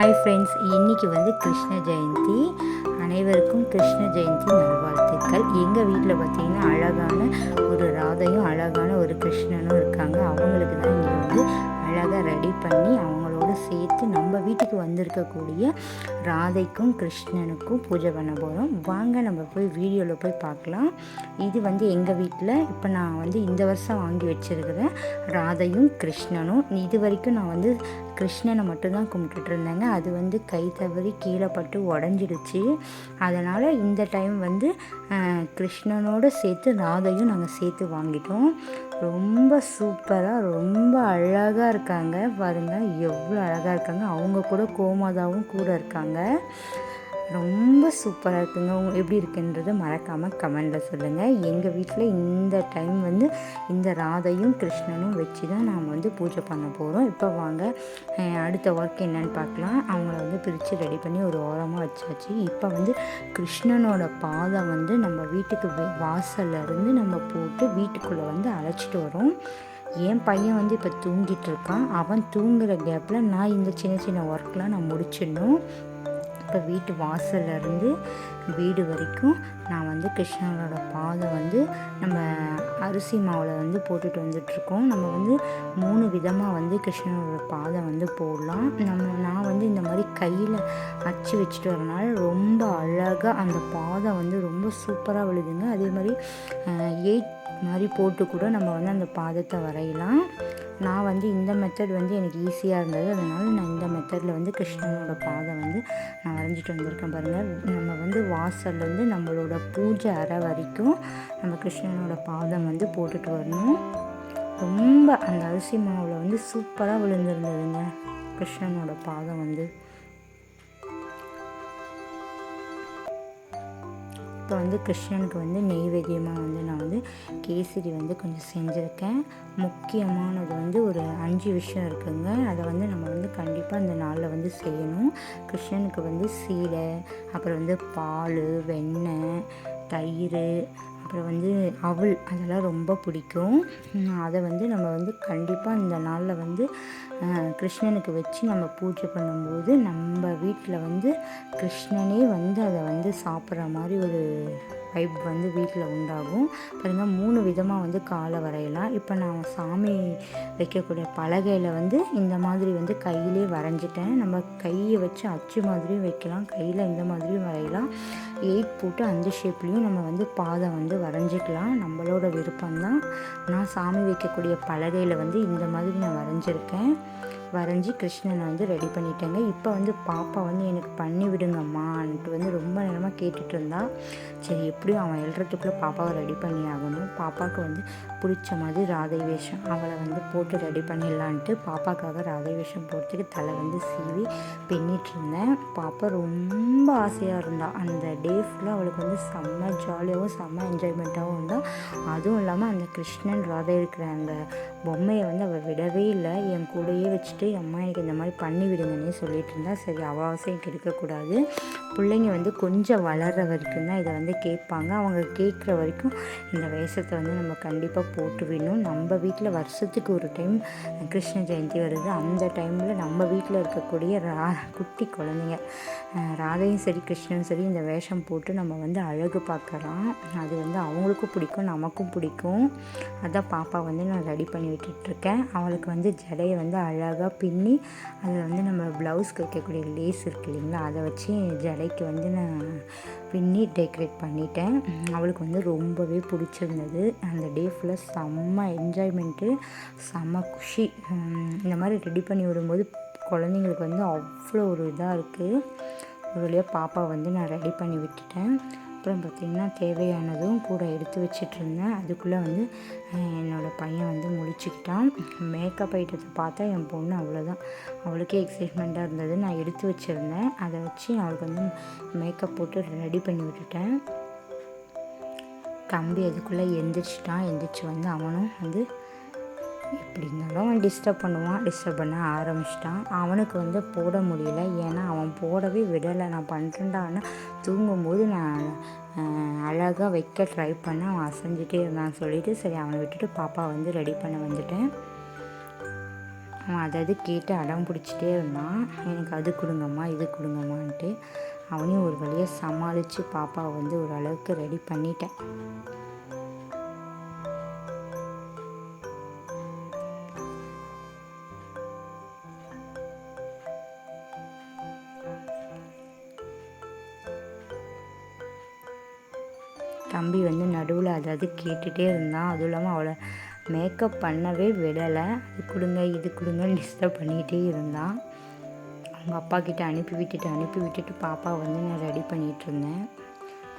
Hi friends இன்னைக்கு வந்து கிருஷ்ண ஜெயந்தி. அனைவருக்கும் கிருஷ்ண ஜெயந்தி நல்வாழ்த்துக்கள். எங்கள் வீட்டில் பார்த்தீங்கன்னா அழகான ஒரு ராதையும் அழகான ஒரு கிருஷ்ணனும் இருக்காங்க. அவங்களுக்கு தான் இங்கே வந்து அழகாக ரெடி பண்ணி அவங்களோட சேர்த்து நம்ம வீட்டுக்கு வந்திருக்கக்கூடிய ராதைக்கும் கிருஷ்ணனுக்கும் பூஜை பண்ண போகிறோம் வாங்க நம்ம போய் வீடியோவில் போய் பார்க்கலாம். இது வந்து எங்கள் வீட்டில் இப்போ நான் வந்து இந்த வருஷம் வாங்கி வச்சுருக்கிறேன் ராதையும் கிருஷ்ணனும். இது வரைக்கும் நான் வந்து கிருஷ்ணனை மட்டும்தான் கும்பிட்டுட்டு இருந்தேங்க. அது வந்து கை தவறி கீழே பட்டு உடஞ்சிடுச்சு. அதனால் இந்த டைம் வந்து கிருஷ்ணனோடு சேர்த்து ராதையும் நாங்கள் சேர்த்து வாங்கிட்டோம். ரொம்ப சூப்பராக ரொம்ப அழகாக இருக்காங்க. பாருங்கள் எவ்வளோ அழகாக இருக்காங்க. அவங்க கூட கோமாதாவும் கூட இருக்காங்க. ரொம்ப சூப்பராக இருக்குங்க. உங்க எப்படி இருக்குன்றதை மறக்காமல் கமெண்டில் சொல்லுங்கள் எங்கள் வீட்டில் இந்த டைம் வந்து இந்த ராதையும் கிருஷ்ணனும் வச்சு தான் நாம் வந்து பூஜை பண்ண போகிறோம் இப்போ வாங்க அடுத்த ஒர்க் என்னன்னு பார்க்கலாம். அவங்கள வந்து பிரித்து ரெடி பண்ணி ஒரு ஓரமாக வச்சாச்சு. இப்போ வந்து கிருஷ்ணனோட பாதம் வந்து நம்ம வீட்டுக்கு வெ- வாசல்ல இருந்து நம்ம போட்டு வீட்டுக்குள்ளே வந்து அழைச்சிட்டு வரோம். என் பையன் வந்து இப்போ தூங்கிட்டு இருக்கான் அவன் தூங்குற கேப்பில் நான் இந்த சின்ன சின்ன ஒர்க்லாம் நான் முடிச்சிடணும். இப்போ வீட்டு வாசல்ல இருந்து வீடு வரைக்கும் நான் வந்து கிருஷ்ணனோட பாதை வந்து நம்ம அரிசி மாவில் வந்து போட்டுட்டு வந்துட்ருக்கோம் நம்ம வந்து மூணு விதமாக வந்து கிருஷ்ணனோட பாதை வந்து போடலாம். நம்ம நான் வந்து இந்த மாதிரி கையில் அச்சு வச்சுட்டு வரனால ரொம்ப அழகாக அந்த பாதை வந்து ரொம்ப சூப்பராக விழுதுங்க. அதே மாதிரி எயிட் மாதிரி போட்டு கூட நம்ம வந்து அந்த பாதத்தை வரையலாம். நான் வந்து இந்த மெத்தட் வந்து எனக்கு ஈஸியாக இருந்தது. அதனால் நான் இந்த மெத்தடில் வந்து கிருஷ்ணனோட பாதம் வந்து நான் வரைஞ்சிட்டு வந்திருக்கேன் பாருங்கள் நம்ம வந்து வாசல்லேருந்து நம்மளோட பூஜை அறை வரைக்கும் நம்ம கிருஷ்ணனோட பாதம் வந்து போட்டுட்டு வரணும். ரொம்ப அந்த அரிசி மாவில் வந்து சூப்பராக விழுந்திருந்ததுங்க. கிருஷ்ணனோட பாதம் வந்து. இப்போ வந்து கிருஷ்ணனுக்கு வந்து நெய்வேத்தியமாக வந்து கேசரி வந்து கொஞ்சம் செஞ்சுருக்கேன். முக்கியமானது வந்து ஒரு அஞ்சு விஷயம் இருக்குங்க. அதை வந்து நம்ம வந்து கண்டிப்பாக இந்த நாளில் வந்து செய்யணும். கிருஷ்ணனுக்கு வந்து சீடை அப்புறம் வந்து பால் வெண்ணெய் தயிர் அப்புறம் வந்து அவல் அதெல்லாம் ரொம்ப பிடிக்கும். அதை வந்து நம்ம வந்து கண்டிப்பாக இந்த நாளில் வந்து கிருஷ்ணனுக்கு வச்சு நம்ம பூஜை பண்ணும்போது நம்ம வீட்டில் வந்து கிருஷ்ணனே வந்து அதை வந்து சாப்பிட்ற மாதிரி ஒரு வைப் வந்து வீட்டில் உண்டாகும். பாருங்கள் மூணு விதமாக வந்து காலை வரையலாம். இப்போ நான் சாமி வைக்கக்கூடிய பலகையில் வந்து இந்த மாதிரி வந்து கையிலே வரைஞ்சிட்டேன். நம்ம கையை வச்சு அச்சு மாதிரியும் வைக்கலாம். கையில் இந்த மாதிரியும் வரையலாம். எயிட் போட்டு அந்த ஷேப்லேயும் நம்ம வந்து பாதை வந்து வரைஞ்சிக்கலாம். நம்மளோட விருப்பம்தான். நான் சாமி வைக்கக்கூடிய பலகையில் வந்து இந்த மாதிரி நான் வரைஞ்சிருக்கேன். வரைஞ்சி கிருஷ்ணனை வந்து ரெடி பண்ணிட்டேங்க. இப்போ வந்து பாப்பா வந்து எனக்கு பண்ணி விடுங்கம்மான்ட்டு வந்து ரொம்ப நேரமாக கேட்டுட்டு இருந்தா. சரி எப்படியும் அவன் எழுறதுக்குள்ளே பாப்பாவை ரெடி பண்ணி ஆகணும் பாப்பாவுக்கு வந்து பிடிச்ச மாதிரி ராதை வேஷம். அவளை வந்து போட்டு ரெடி பண்ணிடலான்ட்டு பாப்பாக்காக ராதை வேஷம் போடுறதுக்கு தலை வந்து சீவி பின்னிட்டு இருந்தேன் பாப்பா ரொம்ப ஆசையாக இருந்தாள் அந்த டே ஃபுல்லாக அவளுக்கு வந்து செம்ம ஜாலியாகவும் செம்ம என்ஜாய்மெண்ட்டாகவும் இருந்தால் அதுவும் இல்லாமல் அந்த கிருஷ்ணன் ராதை இருக்கிற அந்த பொம்மையை வந்து அவள் விடவே இல்லை. என் கூடயே வச்சுட்டு அம்மா எனக்கு இந்த மாதிரி பண்ணி விடுங்கன்னே சொல்லிட்டு இருந்தா சரி அவ ஆசையும் கெடுக்கக்கூடாது. பிள்ளைங்க வந்து கொஞ்சம் வளர்கிற வரைக்கும் தான் இதை வந்து கேட்பாங்க. அவங்க கேட்குற வரைக்கும் இந்த வேஷத்தை வந்து நம்ம கண்டிப்பாக போட்டு விடணும். நம்ம வீட்டில் வருஷத்துக்கு ஒரு டைம் கிருஷ்ண ஜெயந்தி வருது. அந்த டைமில் நம்ம வீட்டில் இருக்கக்கூடிய ரா குட்டி குழந்தைங்க. ராதையும் சரி கிருஷ்ணனும் சரி இந்த வேஷம் போட்டு நம்ம வந்து அழகு பார்க்கலாம். அது வந்து அவங்களுக்கும் பிடிக்கும் நமக்கும் பிடிக்கும். அதான் பாப்பா வந்து நான் ரெடி பண்ணி விட்டுட்ருக்கேன். அவளுக்கு வந்து ஜடையை வந்து அழகாக பின்னி அதில் வந்து நம்ம ப்ளவுஸ்க்கு வைக்கக்கூடிய லேஸ் இருக்கு இல்லைங்களா அதை வச்சு ஜடைக்கு வந்து நான் பின்னி டெக்கரேட் பண்ணிட்டேன். அவளுக்கு வந்து ரொம்பவே பிடிச்சிருந்தது. அந்த டே ஃபுல்லாக செம்ம என்ஜாய்மெண்ட்டு செம்ம குஷி. இந்த மாதிரி ரெடி பண்ணி விடும்போது குழந்தைங்களுக்கு வந்து அவ்வளோ ஒரு இதாக இருக்குது ஒரு வழியாக பாப்பா வந்து நான் ரெடி பண்ணி விட்டுட்டேன். அப்புறம் பார்த்திங்கன்னா தேவையானதும் கூட எடுத்து வச்சிட்ருந்தேன் அதுக்குள்ளே வந்து என்னோடய பையன் வந்து முழிச்சுக்கிட்டான். மேக்கப் ஐட்டத்தை பார்த்தா என் பொண்ணு அவ்வளோதான் அவளுக்கே எக்ஸைட்மெண்ட்டாக இருந்தது. நான் எடுத்து வச்சுருந்தேன். அதை வச்சு அவளுக்கு வந்து மேக்கப் போட்டு ரெடி பண்ணி விட்டுட்டேன். தம்பி அதுக்குள்ளே எந்திரிச்சிட்டான். எந்திரிச்சு வந்து அவனும் வந்து எப்படி இருந்தாலும் அவன் டிஸ்டர்ப் பண்ணுவான். டிஸ்டர்ப் பண்ண ஆரம்பிச்சிட்டான். அவனுக்கு வந்து போட முடியல. ஏன்னா அவன் போடவே விடலை. நான் பண்ணுறேன்டான்னு தூங்கும்போது நான் அழகாக வைக்க ட்ரை பண்ண அவன் அசைஞ்சிட்டே இருந்தான் சொல்லிட்டு சரி அவனை விட்டுட்டு பாப்பா வந்து ரெடி பண்ண வந்துட்டேன். அவன் அதாவது கேட்டு அடம் பிடிச்சிட்டே இருந்தான். எனக்கு அது கொடுங்கம்மா இது கொடுங்கம்மான்ட்டு அவனையும் ஒரு வழியாக சமாளித்து பாப்பாவை வந்து ஓரளவுக்கு ரெடி பண்ணிட்டேன். தம்பி வந்து நடுவில் அதாவது கேட்டுகிட்டே இருந்தான். அதுவும் இல்லாமல் அவளை மேக்கப் பண்ணவே விடலை. அது கொடுங்க இது கொடுங்கன்னு டிஸ்டர்ப் பண்ணிகிட்டே இருந்தான். அவங்க அப்பா கிட்ட அனுப்பி விட்டுட்டு அனுப்பி விட்டுட்டு பாப்பா வந்து நான் ரெடி பண்ணிகிட்டு இருந்தேன்.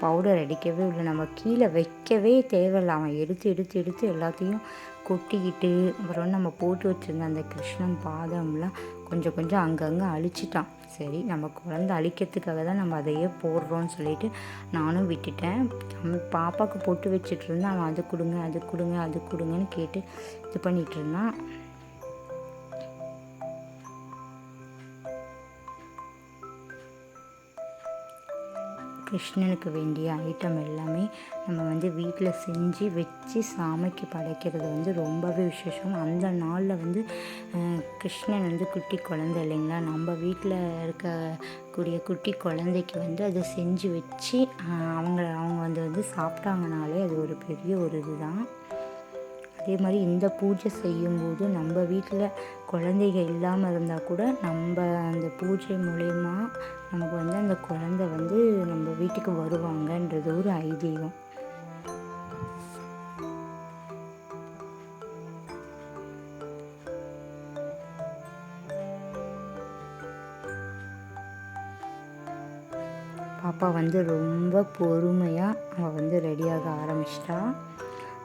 பவுடர் அடிக்கவே இல்லை. நம்ம கீழே வைக்கவே தேவையில்லை. அவன் எடுத்து எடுத்து எடுத்து எல்லாத்தையும் கொட்டிக்கிட்டு அப்புறம் நம்ம போட்டு வச்சுருந்த அந்த கிருஷ்ணன் பாதம்லாம் கொஞ்சம் கொஞ்சம் அங்கங்கே அழிச்சிட்டான். சரி நம்ம குழந்த அழிக்கிறதுக்காக தான் நம்ம அதையே போடுறோன்னு சொல்லிட்டு நானும் விட்டுட்டேன். நம்ம பாப்பாவுக்கு போட்டு வச்சுட்டு இருந்தேன். அவன் அது கொடுங்க அது கொடுங்க அது கொடுங்கன்னு கேட்டு இது பண்ணிகிட்டு இருந்தான். கிருஷ்ணனுக்கு வேண்டிய ஐட்டம் எல்லாமே நம்ம வந்து வீட்டில் செஞ்சு வச்சு சாமிக்கு படைக்கிறது வந்து ரொம்பவே விசேஷம். அந்த நாளில் வந்து கிருஷ்ணன் வந்து குட்டி குழந்தை இல்லைங்களா? நம்ம வீட்டில் இருக்கக்கூடிய குட்டி குழந்தைக்கு வந்து அதை செஞ்சு வச்சு அவங்கள அவங்க வந்து வந்து சாப்பிட்டாங்கனாலே அது ஒரு பெரிய ஒரு இதுதான். அதே மாதிரி இந்த பூஜை செய்யும்போது நம்ம வீட்டில் குழந்தைங்க இல்லாமல் இருந்தால் கூட நம்ம அந்த பூஜை மூலயமா நமக்கு வந்து அந்த குழந்த வந்து நம்ம வீட்டுக்கு வருவாங்கன்றது ஒரு ஐதீகம். பாப்பா வந்து ரொம்ப பொறுமையாக அவள் வந்து ரெடியாக ஆரம்பிச்சிட்டா.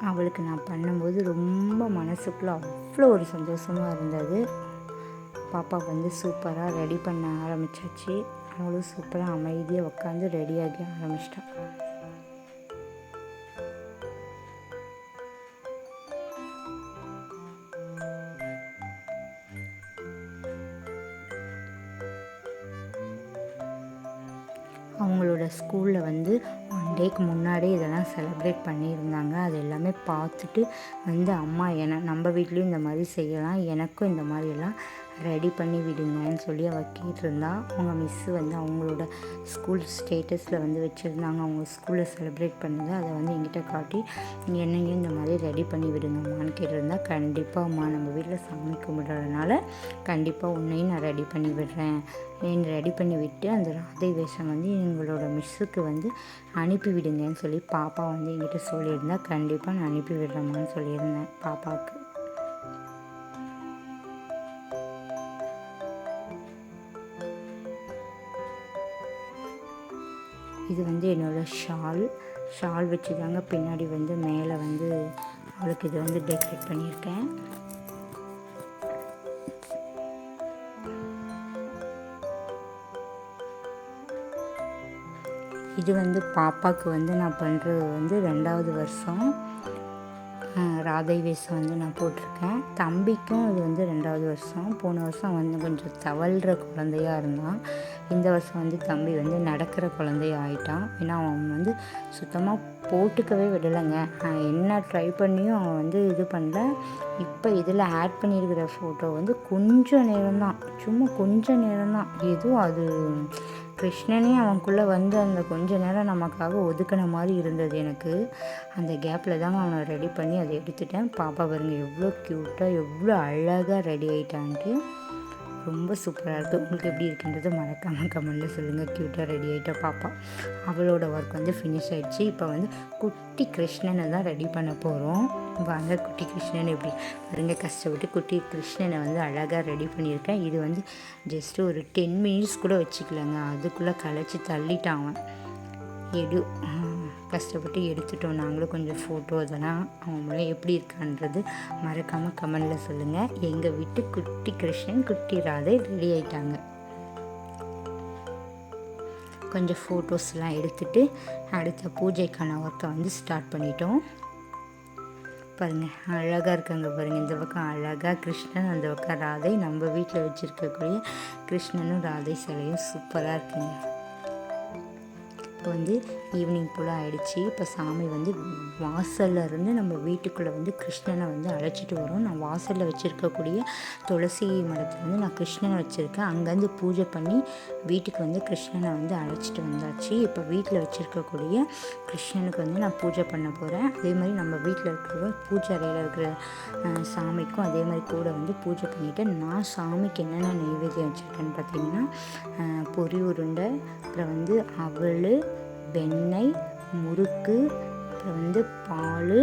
அவளுக்கு நான் பண்ணும்போது ரொம்ப மனசுக்குள்ளே அவ்வளோ ஒரு சந்தோஷமாக இருந்தது. பாப்பா வந்து சூப்பராக ரெடி பண்ண ஆரம்பிச்சாச்சு. அவளும் சூப்பராக அமைதியாக உட்காந்து ரெடியாகி ஆரம்பிச்சிட்டான் வருஷத்துக்கு முன்னாடி இதெல்லாம் செலிப்ரேட் பண்ணியிருந்தாங்க. அது எல்லாமே பார்த்துட்டு வந்து அம்மா என நம்ம வீட்லேயும் இந்த மாதிரி செய்யலாம். எனக்கும் இந்த மாதிரியெல்லாம் ரெடி பண்ணி விடுங்கன்னு சொல்லி அவள் கேட்டிருந்தா. அவங்க மிஸ்ஸு வந்து அவங்களோட ஸ்கூல் ஸ்டேட்டஸில் வந்து வச்சுருந்தாங்க. அவங்க ஸ்கூலில் செலிப்ரேட் பண்ணது. அதை வந்து எங்கிட்ட காட்டி என்னையும் இந்த மாதிரி ரெடி பண்ணி விடுங்கம்மான்னு கேட்டிருந்தா கண்டிப்பாக அம்மா நம்ம வீட்டில் சாமி கும்பிட்றதுனால கண்டிப்பாக உன்னையும் நான் ரெடி பண்ணி விடுறேன். ரெடி பண்ணி விட்டு அந்த ராதை வேஷம் வந்து எங்களோட மிஸ்ஸுக்கு வந்து அனுப்பி விடுங்கன்னு சொல்லி பாப்பா வந்து எங்கிட்ட சொல்லியிருந்தா கண்டிப்பாக நான் அனுப்பி விடுறேம்மான்னு சொல்லியிருந்தேன் பாப்பாவுக்கு. இது வந்து என்னோடய ஷால். ஷால் வச்சு தாங்க பின்னாடி வந்து மேலே வந்து அவளுக்கு இது வந்து டெக்கரேட் பண்ணியிருக்கேன். இது வந்து பாப்பாவுக்கு வந்து நான் பண்ணுறது வந்து ரெண்டாவது வருஷம். ராதை வேஷம் வந்து நான் போட்டிருக்கேன். தம்பிக்கும் இது வந்து ரெண்டாவது வருஷம். போன வருஷம் வந்து கொஞ்சம் தவழ்கிற குழந்தையாக இருந்தான். இந்த வருஷம் வந்து தம்பி வந்து நடக்கிற குழந்தைய ஆயிட்டான். ஏன்னா அவன் வந்து சுத்தமாக போட்டுக்கவே விடலைங்க. என்ன ட்ரை பண்ணியும் அவன் வந்து இது பண்ணல. இப்போ இதில் ஆட் பண்ணியிருக்கிற ஃபோட்டோ வந்து கொஞ்சம் நேரம் தான் சும்மா கொஞ்சம் நேரம் தான் எதுவும் அது கிருஷ்ணனே அவனுக்குள்ளே வந்து அந்த கொஞ்ச நேரம் நமக்காக ஒதுக்கின மாதிரி இருந்தது எனக்கு. அந்த கேப்பில் தாங்க அவனை ரெடி பண்ணி அதை எடுத்துட்டேன். பாப்பா பாருங்க எவ்வளோ க்யூட்டாக எவ்வளோ அழகாக ரெடி ஆகிட்டான்ட்டு ரொம்ப சூப்பராக இருக்குது உங்களுக்கு எப்படி இருக்குன்றது மறக்காமல் கமெண்டில் சொல்லுங்கள் க்யூட்டாக ரெடி ஆகிட்டா பாப்பா. அவளோட ஒர்க் வந்து ஃபினிஷ் ஆகிடுச்சு இப்போ வந்து குட்டி கிருஷ்ணனை தான் ரெடி பண்ண போகிறோம் வாங்க குட்டி கிருஷ்ணன் எப்படி? பாருங்க கஷ்டப்பட்டு குட்டி கிருஷ்ணனை வந்து அழகாக ரெடி பண்ணியிருக்கேன். இது வந்து ஜஸ்ட்டு ஒரு டென் மினிட்ஸ் கூட வச்சுக்கலங்க. அதுக்குள்ளே களைச்சி தள்ளிட்டான் அவன். எடு. கஷ்டப்பட்டு எடுத்துட்டோம். நாங்களும் கொஞ்சம் ஃபோட்டோ இதெல்லாம் அவங்களும் எப்படி இருக்கான்றது மறக்காமல் கமெண்டில் சொல்லுங்கள் எங்கள் வீட்டு குட்டி கிருஷ்ணன் குட்டி ராதை ரெடி ஆயிட்டாங்க. கொஞ்சம் ஃபோட்டோஸ்லாம் எடுத்துகிட்டு அடுத்த பூஜைக்கான ஒர்க்கை வந்து ஸ்டார்ட் பண்ணிட்டோம். பாருங்கள் அழகாக இருக்காங்க பாருங்கள் இந்த பக்கம் அழகாக கிருஷ்ணன் அந்த பக்கம் ராதை. நம்ம வீட்டில் வச்சுருக்கக்கூடிய கிருஷ்ணனும் ராதை சிலையும் சூப்பராக இருக்குங்க. இப்போ வந்து ஈவினிங் போல் ஆயிடுச்சு. இப்போ சாமி வந்து வாசல்ல இருந்து நம்ம வீட்டுக்குள்ளே வந்து கிருஷ்ணனை வந்து அழைச்சிட்டு வரோம். நான் வாசலில் வச்சுருக்கக்கூடிய துளசி மரத்தில் வந்து நான் கிருஷ்ணனை வச்சுருக்கேன். அங்கேருந்து பூஜை பண்ணி வீட்டுக்கு வந்து கிருஷ்ணனை வந்து அழைச்சிட்டு வந்தாச்சு. இப்போ வீட்டில் வச்சுருக்கக்கூடிய கிருஷ்ணனுக்கு வந்து நான் பூஜை பண்ண போகிறேன். அதே மாதிரி நம்ம வீட்டில் இருக்கிற பூஜை அறையில் இருக்கிற சாமிக்கும் அதே மாதிரி கூட வந்து பூஜை பண்ணிவிட்டு நான் சாமிக்கு என்னென்ன நெய்வேத்தியம் வச்சுருக்கேன்னு பார்த்தீங்கன்னா பொறி உருண்டை அப்புறம் வந்து அவள் வெண்ணெய் முறுக்கு அப்புறம் வந்து பால்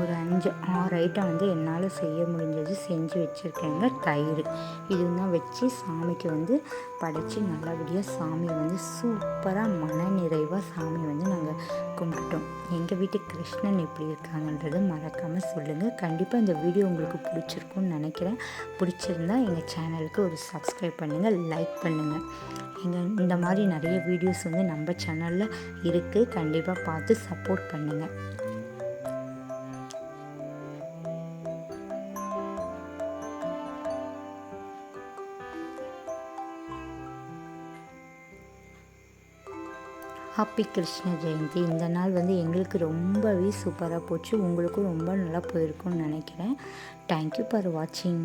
ஒரு அஞ்சு ஆறு ஐட்டம் வந்து என்னால் செய்ய முடிஞ்சது செஞ்சு வச்சுருக்கேங்க தயிர். இதுதான் வச்சு சாமிக்கு வந்து படைத்து நல்லபடியாக சாமியை வந்து சூப்பராக மன நிறைவாக சாமியை வந்து நாங்கள் கும்பிட்டோம். எங்கள் வீட்டு கிருஷ்ணன் எப்படி இருக்காங்கன்றது மறக்காமல் சொல்லுங்கள் கண்டிப்பாக இந்த வீடியோ உங்களுக்கு பிடிச்சிருக்கும்னு நினைக்கிறேன். பிடிச்சிருந்தா எங்கள் சேனலுக்கு ஒரு சப்ஸ்கிரைப் பண்ணுங்கள் லைக் பண்ணுங்கள் எங்கள் இந்த மாதிரி நிறைய வீடியோஸ் வந்து நம்ம சேனலில் இருக்குது கண்டிப்பாக பார்த்து சப்போர்ட் பண்ணுங்கள் ஹாப்பி கிருஷ்ண ஜெயந்தி. இந்த நாள் வந்து எங்களுக்கு ரொம்பவே சூப்பராக போச்சு. உங்களுக்கும் ரொம்ப நல்லா போயிருக்கும்னு நினைக்கிறேன். தேங்க்யூ ஃபார் வாட்சிங்